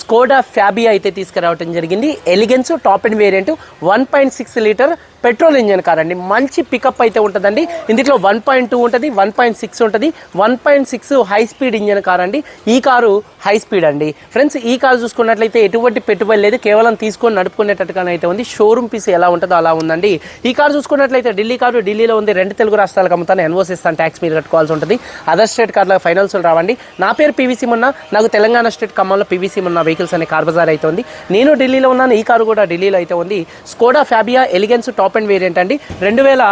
Skoda Fabia అయితే తీసుకురావడం జరిగింది. Elegance top and variant one point six litre petrol engine car అండి మంచి పికప్ అయితే ఉంటుందండి. ఇందులో వన్ పాయింట్ టూ ఉంటుంది వన్ పాయింట్ సిక్స్ ఉంటుంది one point six high speed engine car అండి ఈ కారు హై స్పీడ్ అండి. ఫ్రెండ్స్ ఈ కారు చూసుకున్నట్లయితే ఎటువంటి పెట్టుబడి లేదు. కేవలం తీసుకొని నడుపుకునేటట్టుగానే అయితే ఉంది. షోరూమ్ పీస్ ఎలా ఉంటుందో అలా ఉందండి. ఈ కారు చూసుకున్నట్లయితే ఢిల్లీ కారు ఢిల్లీలో ఉంది. రెండు తెలుగు రాష్ట్రాలకు అమ్ముతాను. ఎన్ఓస్ ఇస్తాను ట్యాక్స్ మీరు కట్టుకోవాల్సి ఉంటుంది. అదర్ స్టేట్ కార్ల ఫైనల్స్ రావండి. నా పేరు పీవీసీ మొన్న నాకు తెలంగాణ స్టేట్ ఖమ్మంలో పీవీసీ మొన్న వెహికల్స్ అనే కార్ బజార్ అయితే ఉంది. నేను ఢిల్లీలో ఉన్నాను ఈ కారు కూడా ఢిల్లీలో అయితే ఉంది. Skoda Fabia elegance top and variant అండి. రెండు వేల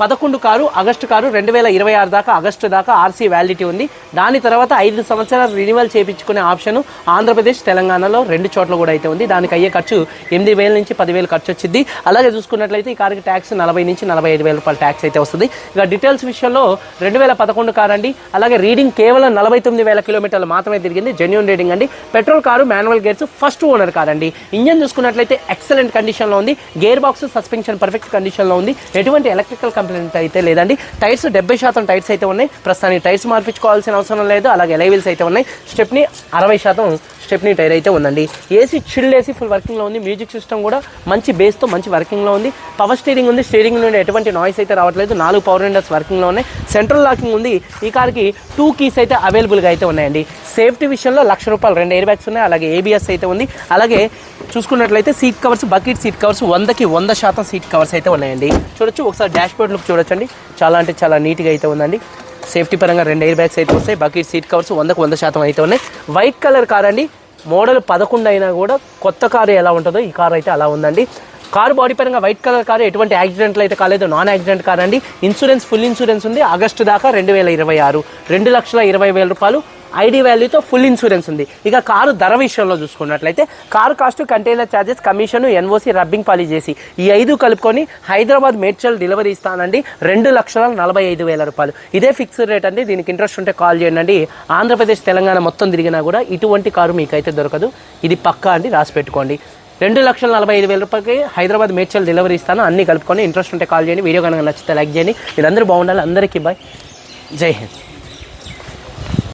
పదకొండు కారు ఆగస్టు కారు రెండు వేల ఇరవై ఆరు దాకా ఆగస్టు దాకా ఆర్సీ వ్యాలిడిటీ ఉంది. దాని తర్వాత ఐదు సంవత్సరాలు రినివల్ చేయించుకునే ఆప్షన్ ఆంధ్రప్రదేశ్ తెలంగాణలో రెండు చోట్ల కూడా అయితే ఉంది. దానికి అయ్యే ఖర్చు ఎనిమిది వేల నుంచి పదివేలు ఖర్చు వచ్చింది అలాగే చూసుకున్నట్లయితే ఈ కారుకి ట్యాక్స్ నలభై నుంచి నలభై ఐదు వేల రూపాయల ట్యాక్స్ అయితే వస్తుంది. ఇక డీటెయిల్స్ విషయంలో రెండు వేల పదకొండు కారు అండి. అలాగే రీడింగ్ కేవలం నలభై తొమ్మిది వేల కిలోమీటర్లు మాత్రమే తిరిగింది. జెన్యున్ రీడింగ్ అండి. Petrol car manual gears first owner car అండి. ఇంజన్ చూసుకున్నట్లయితే ఎక్సలెంట్ కండిషన్లో ఉంది. గేర్ బాక్స్ సస్పెన్షన్ పర్ఫెక్ట్ కండిషన్లో ఉంది. ఎటువంటి ఎలక్ట్రికల్ ఎలక్ట్రికల్ కంప్లైంట్ అయితే లేదండి. టైర్స్ డెబ్బై శాతం టైర్స్ అయితే ఉన్నాయి. ప్రస్తుతానికి టైర్స్ మార్పించుకోవాల్సిన అవసరం లేదు. అలాగే ఎలైవిల్స్ అయితే ఉన్నాయి. స్టెప్ని అరవై శాతం స్టెప్నీ టైర్ అయితే ఉందండి. ఏసీ చిల్డ్ ఏసీ ఫుల్ వర్కింగ్లో ఉంది. మ్యూజిక్ సిస్టమ్ కూడా మంచి బేస్తో మంచి వర్కింగ్లో ఉంది. పవర్ స్టీరింగ్ ఉంది. స్టీరింగ్ నుండి ఎటువంటి నాయిస్ అయితే రావట్లేదు. నాలుగు పవర్ విండోస్ వర్కింగ్లో ఉన్నాయి. సెంట్రల్ లాకింగ్ ఉంది. ఈ కార్కి టూ కీస్ అయితే అవైలబుల్గా అయితే ఉన్నాయండి. సేఫ్టీ విషయంలో లక్ష రూపాయలు రెండు ఎయిర్ బ్యాగ్స్ ఉన్నాయి అలాగే ఏబిఎస్ అయితే ఉంది. అలాగే చూసుకున్నట్లయితే seat covers bucket seat covers వందకి వంద శాతం సీట్ కవర్స్ అయితే ఉన్నాయండి. చూడొచ్చు ఒకసారి డాష్ బోర్డ్ లుక్ చూడొచ్చండి. చాలా అంటే చాలా నీట్గా అయితే ఉందండి. సేఫ్టీ పరంగా రెండు ఎయిర్ బ్యాగ్స్ అయితే వస్తాయి బకెట్ సీట్ కవర్స్ వందకు వంద శాతం అయితే ఉన్నాయి. వైట్ కలర్ కార్ అండి. మోడల్ పదకొండు అయినా కూడా కొత్త కారు ఎలా ఉంటుందో ఈ కారు అయితే అలా ఉందండి. కారు బాడీ పరంగా వైట్ కలర్ కారు ఎటువంటి యాక్సిడెంట్లు అయితే కాలేదు. నాన్ యాక్సిడెంట్ కార్ అండి. ఇన్సూరెన్స్ ఫుల్ ఇన్సూరెన్స్ ఉంది. ఆగస్టు దాకా రెండు వేల ఇరవై ఆరు. రెండు లక్షల ఇరవై వేల రూపాయలు ఐడి వాల్యూతో ఫుల్ ఇన్సూరెన్స్ ఉంది. ఇక కారు ధర విషయంలో చూసుకున్నట్లయితే car cost container charges commission NOC rubbing పాలి చేసి ఈ ఐదు కలుపుకొని హైదరాబాద్ మేడ్చల్ డెలివరీ ఇస్తానండి. రెండు లక్షల నలభై ఐదు వేల రూపాయలు. ఇదే ఫిక్స్డ్ రేట్ అండి. దీనికి ఇంట్రెస్ట్ ఉంటే కాల్ చేయండి ఆంధ్రప్రదేశ్ తెలంగాణ మొత్తం తిరిగినా కూడా ఇటువంటి కారు మీకైతే దొరకదు. ఇది పక్కా అండి. రాసి పెట్టుకోండి. రెండు లక్షల నలభై ఐదు వేల రూపాయలకి హైదరాబాద్ మేడ్చల్ డెలివరీ ఇస్తాను. అన్ని కలుపుకొని ఇంట్రెస్ట్ ఉంటే కాల్ చేయండి. వీడియో కనుక నచ్చితే లైక్ చేయండి. మీరందరూ బాగుండాలి. అందరికీ బాయ్. జై హింద్.